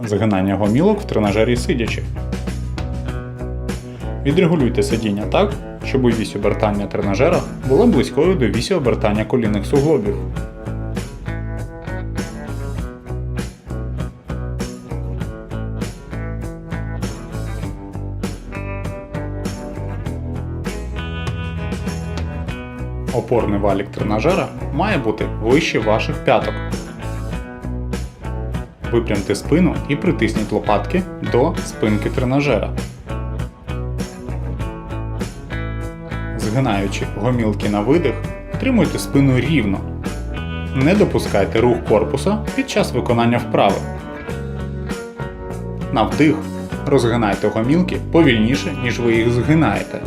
Згинання гомілок в тренажері сидячи. Відрегулюйте сидіння так, щоб вісь обертання тренажера була близькою до вісі обертання колінних суглобів. Опорний валік тренажера має бути вище ваших п'яток. Випрямте спину і притисніть лопатки до спинки тренажера. Згинаючи гомілки на видих, тримуйте спину рівно. Не допускайте рух корпуса під час виконання вправи. На вдих розгинайте гомілки повільніше, ніж ви їх згинаєте.